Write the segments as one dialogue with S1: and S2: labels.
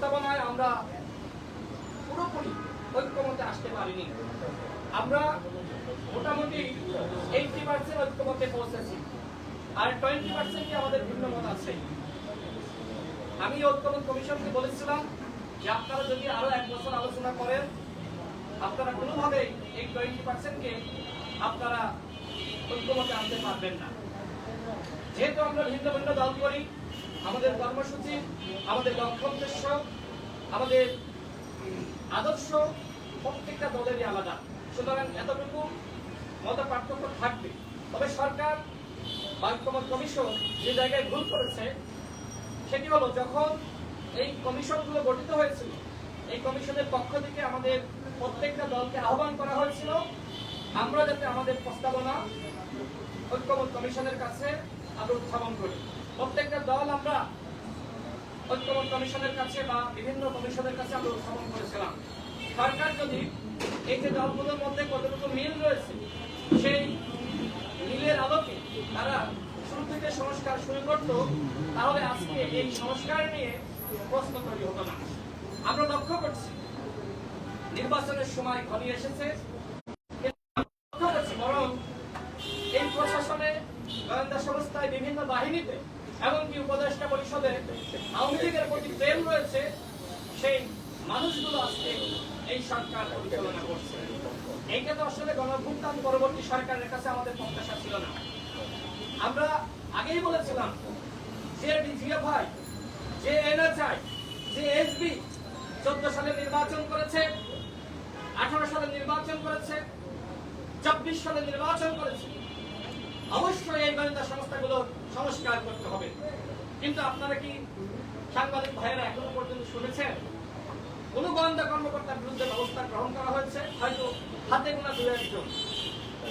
S1: প্রস্তাবনায় আমরা পুরোপুরি ঐক্যমতে আসতে পারিনি। আমরা মোটামুটি এইটি পার্সেন্ট ঐক্যমতে পৌঁছেছি। আর টোয়েন্টি পার্সেন্টই আমাদের ভিন্ন মত আছে। আমি ঐক্যমত কমিশনকে বলেছিলাম যে আপনারা যদি আরও এক বছর আলোচনা করেন, আপনারা কোনোভাবেই এই টোয়েন্টি পার্সেন্টকে আপনারা ঐক্যমতে আনতে পারবেন না। যেহেতু আমরা ভিন্ন ভিন্ন আমাদের কর্মসূচি, আমাদের লক্ষ্য উদ্দেশ্য আমাদের আদর্শ, প্রত্যেকটা দলেরই আলাদা। সুতরাং এতটুকু মত পার্থক্য থাকবে। তবে সরকার বা ঐক্যমত কমিশন যে জায়গায় ভুল করেছে, সেটি হলো যখন এই কমিশনগুলো গঠিত হয়েছিল, এই কমিশনের পক্ষ থেকে আমাদের প্রত্যেকটা দলকে আহ্বান করা হয়েছিল, আমরা যাতে আমাদের প্রস্তাবনা ঐক্যমত কমিশনের কাছে আমরা উত্থাপন করি। প্রত্যেকটা দল আমরা ঐক্যমত কমিশনের কাছে বা বিভিন্ন কমিশনের কাছে আমরা উত্থাপন করেছিলাম। সরকার যদি এই যে দলগুলোর মধ্যে কতটুকু মিল রয়েছে, সেই মিলের আলোকে তারা শুরু থেকে সংস্কার শুরু করতো, তাহলে আজকে এই সংস্কার নিয়ে প্রশ্ন তৈরি হতো না। আমরা লক্ষ্য করছি, নির্বাচনের সময় ঘনিয়ে এসেছে। বরং এই প্রশাসনে গোয়েন্দা সংস্থায় বিভিন্ন বাহিনীতে এমনকি উপদেষ্টা পরিষদে আওয়ামী লীগের প্রতি প্রেম রয়েছে, সেই মানুষগুলো আজকে এই সরকার পরিচালনা করছে। এইটা তো আসলে গণভুক্তান পরবর্তী সরকারের কাছে আমাদের প্রত্যাশা ছিল না। আমরা আগেই বলেছিলাম, যে ডিজিএফআই যে এনএচআই যে এসবি চোদ্দ সালে নির্বাচন করেছে, আঠারো সালে নির্বাচন করেছে চব্বিশ সালে নির্বাচন করেছে অবশ্যই এই গোয়েন্দা সংস্থাগুলো সংস্কার করতে হবে। কিন্তু আপনারা কি সাংবাদিক ভাইয়েরা এখনও পর্যন্ত শুনেছেন? কোন গোয়েন্দা কর্মকর্তার বিরুদ্ধে ব্যবস্থা গ্রহণ করা হয়েছে, হয়তো হাতে গোনা দু একজন।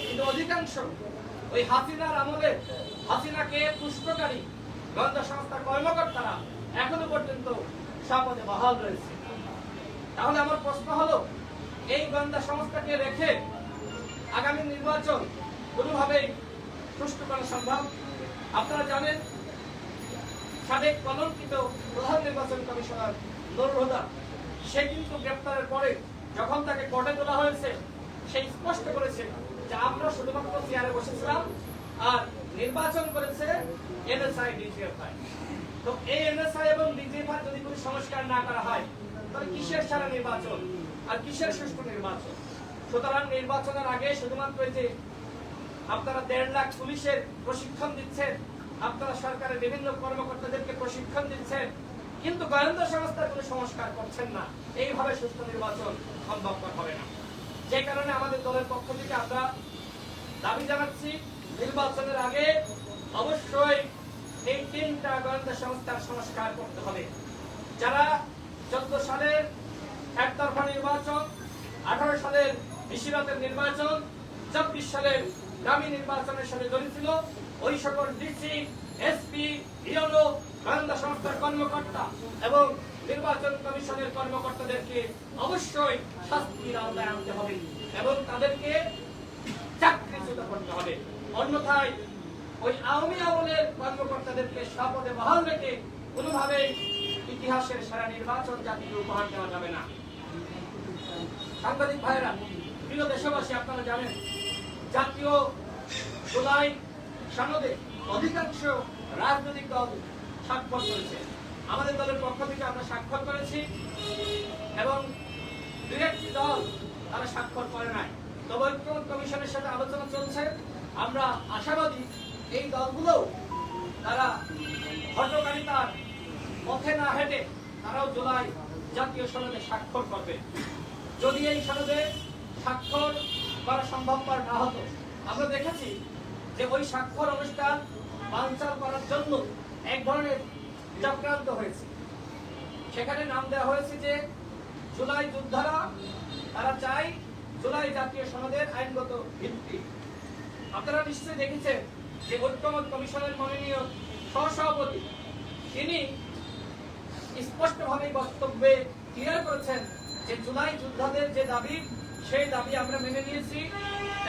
S1: কিন্তু অধিকাংশ ওই হাসিনার আমলে হাসিনাকে পুষ্টকারী গোয়েন্দা সংস্থার কর্মকর্তারা এখনও পর্যন্ত সাপদে বহাল রয়েছে। তাহলে আমার প্রশ্ন হলো, এই গোয়েন্দা সংস্থাকে রেখে আগামী নির্বাচন কোনোভাবেই সুষ্ঠু করা সম্ভব? আপনারা জানেন, সাবেক কলঙ্কিত প্রধান নির্বাচন কমিশনার নুরুল হুদা, সে কিন্তু গ্রেপ্তারের পরে যখন তাকে কোর্টে তোলা হয়েছে, সে স্পষ্ট করেছে যে আমরা শুধুমাত্র চেয়ারে বসেছিলাম আর নির্বাচন করেছে এনএসআই, ডিজিএফআই। তো এই এনএসআই এবং ডিজিএফআই যদি কোনো সংস্কার না করা হয়, তাহলে কিসের সারা নির্বাচন? আর কিসের সুষ্ঠু নির্বাচন? সুতরাং নির্বাচনের আগে শুধুমাত্র যে আপনারা দেড় লাখ পুলিশের প্রশিক্ষণ দিচ্ছেন, আপনারা সরকারের বিভিন্ন কর্মকর্তাদেরকে প্রশিক্ষণ দিচ্ছেন, কিন্তু গোয়েন্দা সংস্থার কোনো সংস্কার করছেন না। এইভাবে সুস্থ নির্বাচন সম্ভবপর হবে না। যে কারণে আমাদের দলের পক্ষ থেকে আমরা দাবি জানাচ্ছি, নির্বাচনের আগে অবশ্যই এই তিনটা গোয়েন্দা সংস্থার সংস্কার করতে হবে। যারা চোদ্দ সালের একতরফা নির্বাচন, আঠারো সালের বিশিরাতের নির্বাচন চব্বিশ সালের গ্রামীণ নির্বাচনের সাথে জড়িত ছিল ওই সকল ডিসি এসপি ইউনো গোয়েন্দা সংস্থার কর্মকর্তা এবং নির্বাচন কমিশনের কর্মকর্তাদেরকে অবশ্যই শাস্তির আওতায় আনতে হবে এবং তাদেরকে চাকরিচ্যুত করতে হবে। অন্যথায় ওই আওয়ামী আমলের কর্মকর্তাদেরকে সাপদে বহাল রেখে কোনোভাবেই ইতিহাসের সারা নির্বাচন জাতিকে উপহার দেওয়া যাবে না। সাংবাদিক ভাইরা প্রিয় দেশবাসী, আপনারা জানেন জাতীয় জুলাই সনদে অধিকাংশ রাজনৈতিক দল স্বাক্ষর করেছে। আমাদের দলের পক্ষ থেকে আমরা স্বাক্ষর করেছি এবং দুই একটি দল তারা স্বাক্ষর করে নাই। তবে ঐক্যমত কমিশনের সাথে আলোচনা চলছে। আমরা আশাবাদী এই দলগুলো তারা হটকারিতার পথে না হেঁটে তারাও জুলাই জাতীয় সনদে স্বাক্ষর করবে। যদি এই সনদে স্বাক্ষর করা সম্ভবপর না হতো। আমরা দেখেছি যে ওই স্বাক্ষর অনুষ্ঠান বানচাল করার জন্য এক ধরনের চক্রান্ত হয়েছে। সেখানে নাম দেওয়া হয়েছে যে জুলাই যোদ্ধারা, তারা চায় জুলাই জাতীয় সনদের আইনগত ভিত্তি। আপনারা নিশ্চয়ই দেখেছেন যে ঐক্যমত কমিশনের মাননীয় সহসভাপতি, তিনি স্পষ্টভাবে বক্তব্যে ক্লিয়ার করেছেন যে জুলাই যোদ্ধাদের যে দাবি সেই দাবি আমরা মেনে নিয়েছি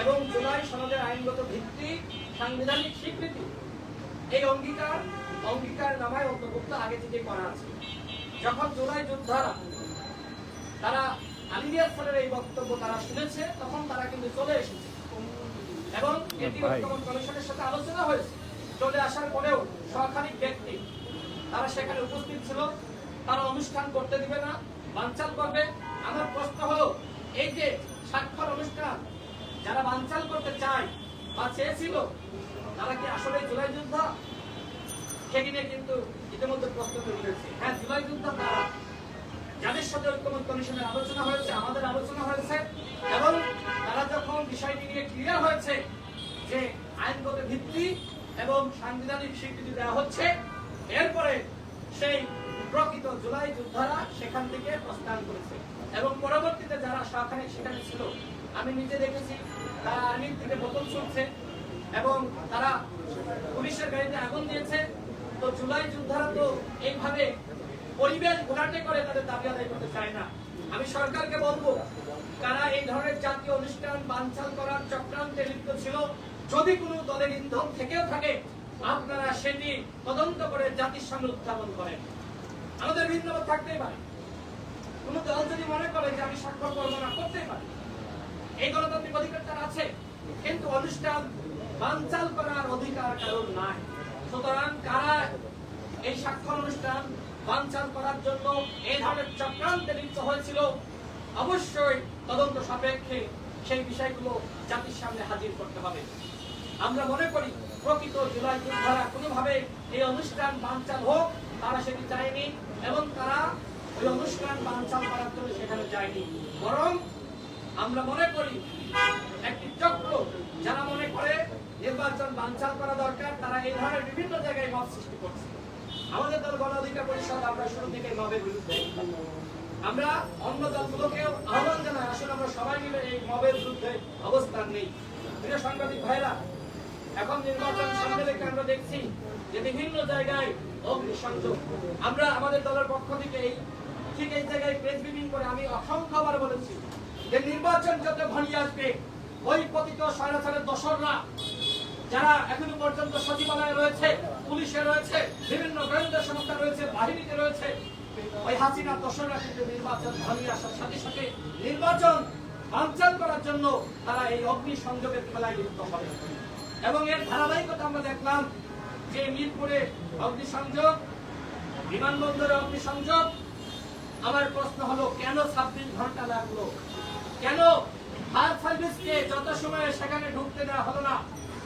S1: এবং জুলাই সনদের আইনগত ভিত্তি সাংবিধানিক স্বীকৃতি এই অঙ্গীকার অঙ্গীকার নামায় অন্তর্ভুক্ত আগে থেকে করা আছে। যখন জুলাই যোদ্ধারা তারা আলিমিয়ার স্যারের এই বক্তব্য তারা শুনেছে তখন তারা কিন্তু চলে এসেছে। এবং এটি ঐক্যমত কমিশনের সাথে আলোচনা হয়েছে। চলে আসার পরেও সরকারি ব্যক্তি তারা সেখানে উপস্থিত ছিল। তারা অনুষ্ঠান করতে দিবে না বানচাল করবে। আমার প্রশ্ন হলো এই যে স্বাক্ষর অনুষ্ঠান, যারা বানচাল করতে চায় বা চেয়েছিল, তারা কি আসলে জুলাই যোদ্ধা? সেদিনে কিন্তু ইতিমধ্যে তৈরি হয়েছে। হ্যাঁ জুলাই যোদ্ধা তারা। যাদের সাথে ঐক্যমত কমিশনের আলোচনা হয়েছে, আমাদের আলোচনা হয়েছে, এবং তারা যখন বিষয়টি নিয়ে ক্লিয়ার হয়েছে যে আইনগত ভিত্তি এবং সাংবিধানিক স্বীকৃতি দেওয়া হচ্ছে, এরপরে সেই প্রকৃত জুলাই যোদ্ধারা সেখান থেকে প্রস্থান করেছে। এবং পরবর্তীতে যারা সেখানে ছিল। আমি নিজে দেখেছি, তারা আর্মির থেকে বোতল ছুটছে এবং তারা পুলিশের গাড়িতে আগুন দিয়েছে। তো জুলাই যোদ্ধারা তো এইভাবে পরিবেশ ঘোলাটে করে তাদের দাবি আদায় করতে চায় না। আমি সরকারকে বলব তারা এই ধরনের জাতীয় অনুষ্ঠান বানচাল করার চক্রান্তে লিপ্ত ছিল, যদি কোনো দলের ইন্ধন থেকেও থাকে, আপনারা সেটি তদন্ত করে জাতির সামনে উত্থাপন করেন। আমাদের ভিন্ন থাকতেই পারে। কোন দল যদি মনে করে যে আমি স্বাক্ষর করব না, করতেই পারে। এই গণতান্ত্রিক অধিকার তার আছে, কিন্তু অনুষ্ঠান বানচাল করার অধিকার কারণ নাই। সুতরাং কারা এই স্বাক্ষর অনুষ্ঠান বানচাল করার জন্য এই ধরনের চক্রান্তে লিপ্ত হয়েছিল, অবশ্যই তদন্ত সাপেক্ষে সেই বিষয়গুলো জাতির সামনে হাজির করতে হবে। আমরা মনে করি, প্রকৃত জুলাই যোদ্ধারা কোনোভাবে এই অনুষ্ঠান বানচাল হোক, তারা সেটি চায়নি, এবং তারা আমরা অন্য দলগুলোকেও আহ্বান জানাই, আসলে আমরা সবাই মিলে এই মবের বিরুদ্ধে অবস্থান নেই। প্রিয় সাংবাদিক ভাইরা, এখন নির্বাচন সামনে আমরা দেখছি যে বিভিন্ন জায়গায় অগ্নিসংযোগ। আমরা আমাদের দলের পক্ষ থেকে এই ঠিক এই জায়গায় প্রেস ব্রিফিং করে আমি অসংখ্যবার বলেছি যে নির্বাচন যত ঘনিয়ে আসবে, ওই পতিত স্বৈরাচারের দশররা যারা এখনও পর্যন্ত সচিবালয়ে রয়েছে, পুলিশে রয়েছে, বিভিন্ন গোয়েন্দা সংস্থা রয়েছে, বাহিনীতে রয়েছে, ওই হাসিনা দশররা কিন্তু নির্বাচন ঘনিয়ে আসার সাথে সাথে নির্বাচন বানচাল করার জন্য তারা এই অগ্নি সংযোগের খেলায় লিপ্ত হবে। এবং এর ধারাবাহিকতা আমরা দেখলাম যে মিরপুরে অগ্নিসংযোগ, বিমানবন্দরে অগ্নিসংযোগ আমার প্রশ্ন হলো, কেন ছাব্বিশ ঘণ্টা লাগল? কেন ফায়ার সার্ভিসকে যত সময় সেখানে ঢুকতে দেওয়া হলো না?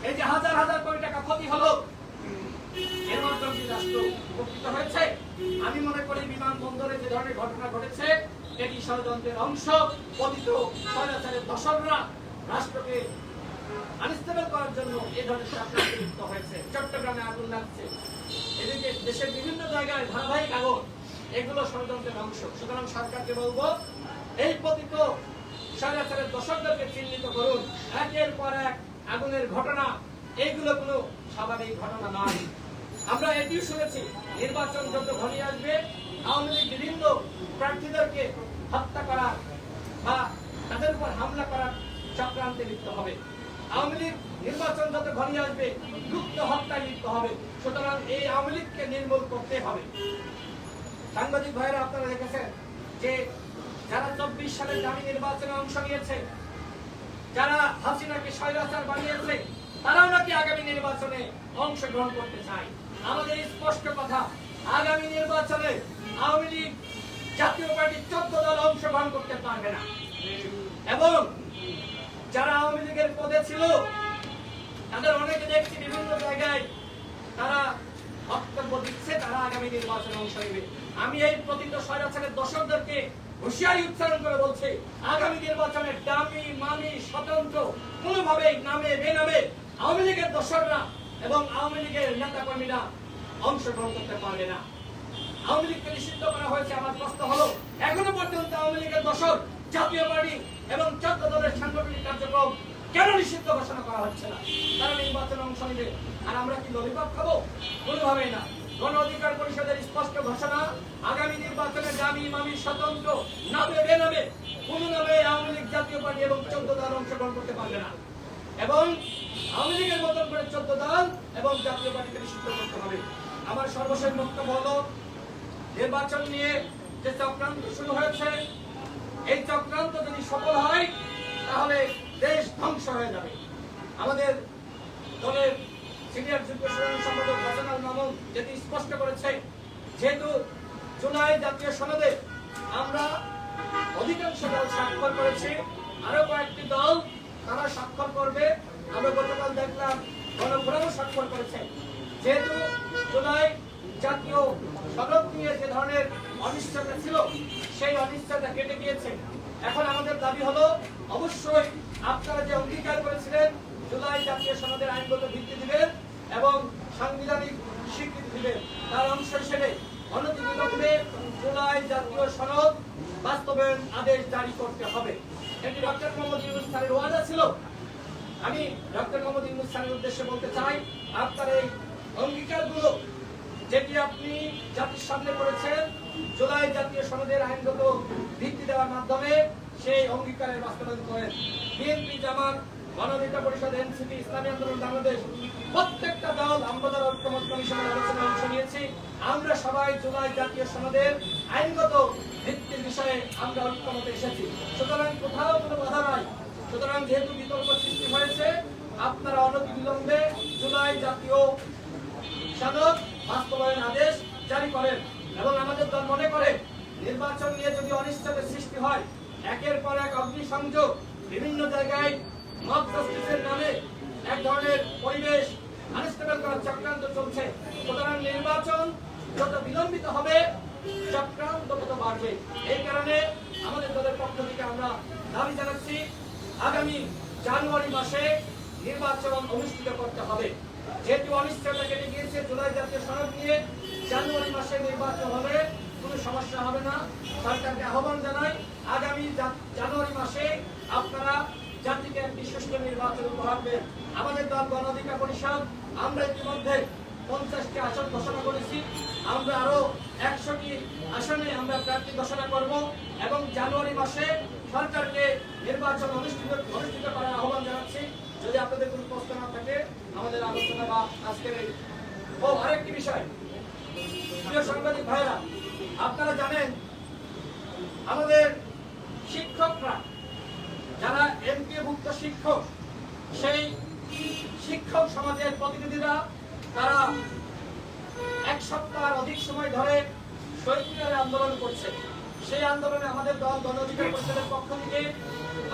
S1: এই যে হাজার হাজার কোটি টাকা ক্ষতি হলো, এর উপকৃত হয়েছে? আমি মনে করি বিমানবন্দরে যে ধরনের ঘটনা ঘটেছে, এটি ষড়যন্ত্রের অংশ, পতিত দশররা রাষ্ট্রকে আনস্টেবল করার জন্য এ ধরনের চক্রান্তে হয়েছে। চট্টগ্রামে আগুন লাগছে। এদিকে দেশের বিভিন্ন জায়গায় ধারাবাহিক আগুন। এগুলো ষড়যন্ত্রের অংশ। সুতরাং সরকারকে বলব, এই পতিত স্বৈরাচারের দশকদেরকে চিহ্নিত করুন। একের পর এক আগুনের ঘটনা, এইগুলো কোনো স্বাভাবিক ঘটনা নয়। আমরা এটিও শুনেছি, নির্বাচন যত ঘনিয়ে আসবে, আওয়ামী লীগ বিভিন্ন প্রার্থীদেরকে হত্যা করা বা তাদের উপর হামলা করার চক্রান্তে লিপ্ত হবে। আওয়ামী লীগ নির্বাচন যত ঘনিয়ে আসবে, গুপ্ত হত্যায় লিপ্ত হবে। সুতরাং এই আওয়ামী লীগকে নির্মূল করতে হবে। সাংবাদিক ভাইরা আপনারা দেখেছেন যে যারা চব্বিশ সালে দামি নির্বাচনে অংশ নিয়েছে, যারা হাসিনাকে স্বৈরাচার বানিয়েছে, তারাও নাকি আগামী নির্বাচনে অংশগ্রহণ করতে চায়। আমাদের স্পষ্ট কথা, আগামী নির্বাচনে আওয়ামী লীগ জাতীয় পার্টির চোদ্দ দল অংশগ্রহণ করতে পারবে না। এবং যারা আওয়ামী লীগের পদে ছিল, তাদের অনেকে দেখছি বিভিন্ন জায়গায় তারা বক্তব্য দিচ্ছে, তারা আগামী নির্বাচনে অংশ নেবে। আমি এই প্রতিত স্বৈরাচারের দর্শকদেরকে হুঁশিয়ারি উচ্চারণ করে বলছি, আগামী নির্বাচনে দামি, মানি, স্বতন্ত্র, কোনোভাবেই নামে, বেনামে আওয়ামী লীগের দর্শকরা এবং আওয়ামী লীগের নেতা কর্মীরা অংশগ্রহণ করতে পারবে না। আওয়ামী লীগকে নিষিদ্ধ করা হয়েছে আমার প্রশ্ন হলো, এখনও পর্যন্ত আওয়ামী লীগের দশক জাতীয় পার্টি এবং চোদ্দ দলের সাংগঠনিক কার্যক্রম কেন নিষিদ্ধ ঘোষণা করা হচ্ছে না? তারা নির্বাচনে অংশ নেবে, আর আমরা কি ললিপপ খাব? কোনোভাবেই না। গণ অধিকার পরিষদের স্পষ্ট ঘোষণা, আগামী নির্বাচনে দামি মামি স্বতন্ত্র, নামে বেনামে কোন নামে আওয়ামী লীগ জাতীয় পার্টি এবং চোদ্দ দল অংশগ্রহণ করতে পারবে না। এবং আওয়ামী লীগের মতন করে চোদ্দ দল এবং জাতীয় পার্টিকে নিষিদ্ধ করতে হবে। আমার সর্বশেষ বক্তব্য হলো, নির্বাচন নিয়ে যে চক্রান্ত শুরু হয়েছে, এই চক্রান্ত যদি সফল হয়, তাহলে দেশ ধ্বংস হয়ে যাবে। আমাদের দলের সিনিয়র যুগ্ম সাধারণ সম্পাদক আল মামুন যেটি স্পষ্ট করেছে, যেহেতু জুলাই জাতীয় সনদে আমরা অধিকাংশ দল স্বাক্ষর করেছি, আরও কয়েকটি দল তারা স্বাক্ষর করবে। আমরা গতকাল দেখলাম গণফোরামও স্বাক্ষর করেছে। যেহেতু জুলাই জাতীয় সনদ নিয়ে যে ধরনের অনিশ্চয়তা ছিল, সেই অনিশ্চয়তা কেটে গিয়েছে। এখন আমাদের দাবি হলো, অবশ্যই আপনারা যে অঙ্গীকার করেছিলেন, জুলাই জাতীয় সনদের আইনগত এবং সাংবিধানিক স্বীকৃতি দিবেন। তার অংশ হিসেবে অনতিবিলম্বে জুলাই জাতীয় সনদ বাস্তবায়ন আদেশ জারি করতে হবে। এটি ডক্টর মোহাম্মদ ইউনুস খানের ওয়াদা ছিল। আমি ডক্টর মোহাম্মদ ইউনুস খানের উদ্দেশ্যে বলতে চাই, আপনার এই অঙ্গীকারগুলো যেটি আপনি জাতির সামনে করেছেন, জুলাই জাতীয় সনদের আইনগত ভিত্তি দেওয়ার মাধ্যমে সেই অঙ্গীকারের বাস্তবায়ন করেন। বিএনপি জামাত গণঅধিকার পরিষদ, এনসিপি, ইসলামী আন্দোলন, বাংলাদেশ প্রত্যেকটা দল আমরা যারা ঐক্যমত কমিশনের আলোচনায় অংশ আমরা সবাই জুলাই জাতীয় সনদের আইনগত ভিত্তির বিষয়ে আমরা ঐক্যমতে এসেছি। সুতরাং কোথাও কোনো বাধা নাই। সুতরাং যেহেতু বিতর্ক সৃষ্টি হয়েছে, আপনারা অনতিবিলম্বে জুলাই জাতীয় সনদ বাস্তবায়ন আদেশ জারি করেন এবং আমাদের দল মনে করে, নির্বাচন নিয়ে যদি অনিশ্চয়তার সৃষ্টি হয়, একের পর এক অগ্নিসংযোগ বিভিন্ন জায়গায় মব জাস্টিসের নামে এক ধরনের পরিবেশ আনস্টেবল করার চক্রান্ত চলছে সুতরাং নির্বাচন যত বিলম্বিত হবে চক্রান্ত তত বাড়বে এই কারণে আমাদের দলের পক্ষ থেকে আমরা দাবি জানাচ্ছি আগামী জানুয়ারি মাসে নির্বাচন অনুষ্ঠিত করতে হবে যেহেতু অনিশ্চয়তা কেটে গিয়েছে জুলাই জাতীয় সনদ নিয়ে জানুয়ারি মাসে নির্বাচন হবে কোনো সমস্যা হবে না সরকারকে আহ্বান জানাই আগামী জা- জানুয়ারি মাসে আপনারা জাতিকে একটি সুষ্ঠু নির্বাচন দেন। আমাদের দল গণ অধিকার পরিষদ, আমরা ইতিমধ্যে পঞ্চাশটি আসন ঘোষণা করেছি। আমরা আরও একশোটি আসনে আমরা প্রার্থী ঘোষণা করব এবং জানুয়ারি মাসে সরকারকে নির্বাচন অনুষ্ঠিত অনুষ্ঠিত করার আহ্বান জানাচ্ছি। যদি আপনাদের কোনো প্রশ্ন না থাকে, আমাদের আলোচনা বা আজকের এই ও, আরেকটি বিষয়। প্রিয় সাংবাদিক ভাইরা আপনারা জানেন, আমাদের শিক্ষকরা, যারা এমপিভুক্ত শিক্ষক, সেই শিক্ষক সমাজের প্রতিনিধিরা, তারা এক সপ্তাহ অধিক সময় ধরে শহীদের আন্দোলন করছে। সেই আন্দোলনে আমাদের দল গণ অধিকার পরিষদের পক্ষ থেকে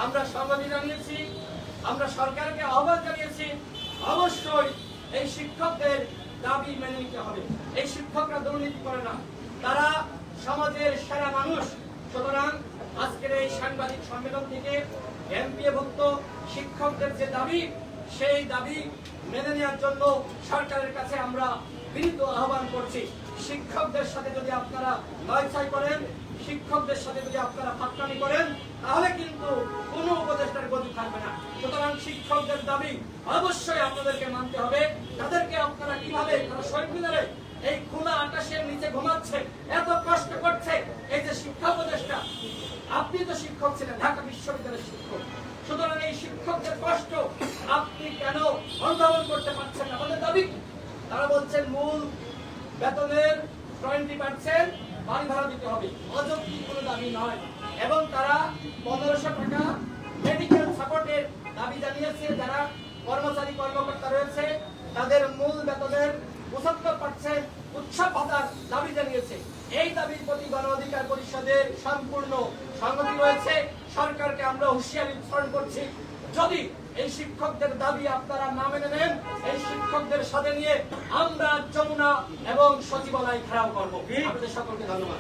S1: আমরা সংবাদ জানিয়েছি, আমরা সরকারকে আহ্বান জানিয়েছি, অবশ্যই এই শিক্ষকদের দাবি মেনে নিতে হবে। এই শিক্ষকরা দুর্নীতি করে না। তারা সমাজের সেরা মানুষ। সুতরাং আজকের এই সাংবাদিক সম্মেলন থেকে এমপিএভুক্ত শিক্ষকদের যে দাবি, সেই দাবি মেনে নেওয়ার জন্য সরকারের কাছে আমরা বিনীত আহ্বান করছি। শিক্ষকদের সাথে যদি আপনারা নয়ছাই করেন, শিক্ষকদের সাথে যদি আপনারা ফাটকানি করেন, তাহলে কিন্তু কোনো উপদেষ্টার গতি থাকবে না। সুতরাং শিক্ষকদের দাবি অবশ্যই আপনাদেরকে মানতে হবে। তাদেরকে আপনারা কীভাবে, তারা মিনারে এই খোলা আকাশের নিচে ঘুমাচ্ছে, এত কষ্ট করছে। এই যে শিক্ষা উপদেষ্টা, আপনি তো শিক্ষক ছিলেন, ঢাকা বিশ্ববিদ্যালয়ের শিক্ষক। সুতরাং এই শিক্ষকদের কষ্ট আপনি কেন অনুধাবন করতে পারছেন না? আমাদের দাবি? তারা বলছেন, মূল বেতনের টোয়েন্টি পার্সেন্ট বাড়ি ভাড়া দিতে হবে। অযৌক্তিক কোনো দাবি নয়। এবং তারা পনেরোশো টাকা মেডিকেল সাপোর্টের দাবি জানিয়েছে। যারা কর্মচারী, কর্মকর্তা রয়েছে, তাদের মূল বেতনের পঁচাত্তর পার্সেন্ট উৎসব ভাতার দাবি জানিয়েছে। এই দাবির প্রতি গণ পরিষদের সম্পূর্ণ সংগতি রয়েছে। সরকারকে আমরা হুঁশিয়ারি স্মরণ করছি। যদি এই শিক্ষকদের দাবি আপনারা না মেনে নেন, এই শিক্ষকদের সাথে নিয়ে আমরা যমুনা এবং সচিবালয় ঘেরাও করব। আপনাদের সকলকে ধন্যবাদ।